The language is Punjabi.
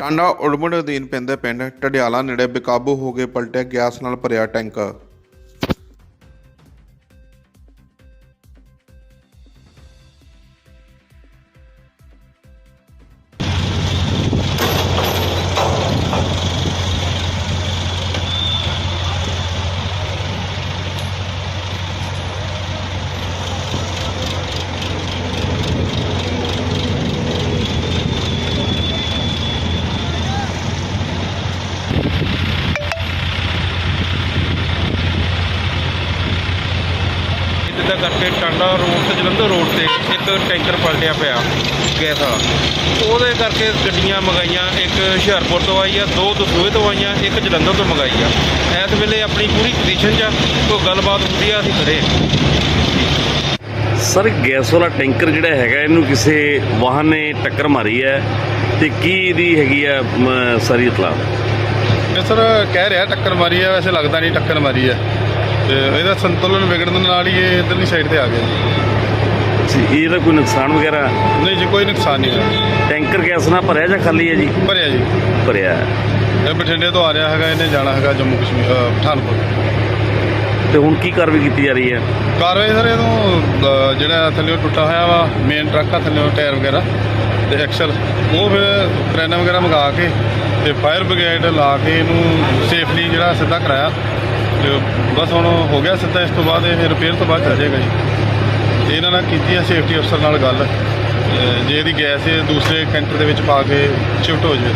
ਟਾਂਡਾ ਉੜਮਣ ਅਧੀਨ ਪੈਂਦੇ ਪਿੰਡ ਟਡਿਆਲਾ ਨੇੜੇ ਬੇਕਾਬੂ ਹੋ ਕੇ ਪਲਟਿਆ ਗੈਸ ਨਾਲ ਭਰਿਆ ਟੈਂਕਰ ਜਿੱਦਾਂ ਕਰਕੇ ਟਾਂਡਾ ਰੋਡ ਤੇ ਜਲੰਧਰ ਰੋਡ ਤੇ ਇੱਕ ਟੈਂਕਰ ਪਲਟਿਆ ਪਿਆ ਗੈਸ ਵਾਲਾ। ਉਹਦੇ ਕਰਕੇ ਗੱਡੀਆਂ ਮੰਗਾਈਆਂ ਇੱਕ ਹੁਸ਼ਿਆਰਪੁਰ ਤੋਂ ਆਈ ਆ ਦੋ ਦਸੂਹੇ ਤੋਂ ਆਈਆਂ ਇੱਕ ਜਲੰਧਰ ਤੋਂ ਮੰਗਾਈ ਆ। ਇਸ ਵੇਲੇ ਆਪਣੀ ਪੂਰੀ ਪੋਜੀਸ਼ਨ 'ਚ ਆ, ਕੋਈ ਗੱਲਬਾਤ ਹੁੰਦੀ ਆ ਅਸੀਂ ਖੜੇ। ਸਰ ਗੈਸ ਵਾਲਾ ਟੈਂਕਰ ਜਿਹੜਾ ਹੈਗਾ ਇਹਨੂੰ ਕਿਸੇ ਵਾਹਨ ਨੇ ਟੱਕਰ ਮਾਰੀ ਹੈ ਤੇ ਕੀ ਇਹਦੀ ਹੈਗੀ ਆ ਮ, ਸਾਰੀ ਇਤਲਾ ਇਹ ਸਰ ਕਹਿ ਰਿਹਾ ਟੱਕਰ ਮਾਰੀ ਹੈ ਵੈਸੇ ਲੱਗਦਾ ਨਹੀਂ ਟੱਕਰ ਮਾਰੀ ਹੈ। ਤੇ ਇਹਦਾ ਸੰਤੁਲਨ ਵਿਗੜਨ ਨਾਲ ਹੀ ਇਹ ਇਧਰਲੀ ਸਾਈਡ ਤੇ ਆ ਗਿਆ ਜੀ। ਇਹਦਾ ਕੋਈ ਨੁਕਸਾਨ ਵਗੈਰਾ? ਨਹੀਂ ਜੀ ਕੋਈ ਨੁਕਸਾਨ ਨਹੀਂ ਹੋਇਆ। ਟੈਂਕਰ ਗੈਸ ਨਾਲ ਭਰਿਆ ਜਾਂ ਖਾਲੀ ਹੈ ਜੀ? ਭਰਿਆ ਜੀ। ਭਰਿਆ। ਹੈ। ਇਹ ਬਠਿੰਡੇ ਤੋਂ ਆ ਰਿਹਾ ਹੈਗਾ ਇਹਨੇ ਜਾਣਾ ਹੈਗਾ ਜੰਮੂ ਕਸ਼ਮੀਰ ਅਹ, ਪਠਾਨਕੋਟ। ਤੇ ਹੁਣ ਕੀ ਕਾਰਵਾਈ ਕੀਤੀ ਜਾ ਰਹੀ ਹੈ? ਕਾਰਵਾਈ ਸਰ ਇਹਨੂੰ ਅਹ, ਜਿਹੜਾ ਥੱਲੇ ਟੁੱਟਾ ਹੋਇਆ ਵਾ ਮੇਨ ਟਰੱਕ ਆ ਥੱਲੇ ਟਾਇਰ ਵਗੈਰਾ ਤੇ ਐਕਸਲ ਉਹ ਫਿਰ ਕਰੈਨਾ ਵਗੈਰਾ ਮੰਗਾ ਕੇ ਤੇ ਫਾਇਰ ਬ੍ਰਿਗੇਡ ਲਾ ਕੇ ਇਹਨੂੰ ਸੇਫਲੀ ਜਿਹੜਾ ਸਿੱਧਾ ਕਰਾਇਆ। ਤੇ ਬਸ ਹੁਣ ਹੋ ਗਿਆ ਸਿੱਧਾ ਇਸ ਤੋਂ ਬਾਅਦ ਇਹ ਰਿਪੇਅਰ ਤੋਂ ਬਾਅਦ ਚੱਲ ਜਾਏਗਾ ਜੀ। ਇਹਨਾਂ ਨਾਲ ਕੀਤੀ ਆ ਸੇਫਟੀ ਅਫਸਰ ਨਾਲ ਗੱਲ। ਜੇ ਇਹਦੀ ਗੈਸ ਇਹ ਦੂਸਰੇ ਕੈਂਟਰ ਦੇ ਵਿੱਚ ਪਾ ਕੇ ਸ਼ਿਫਟ ਹੋ ਜਾਵੇ।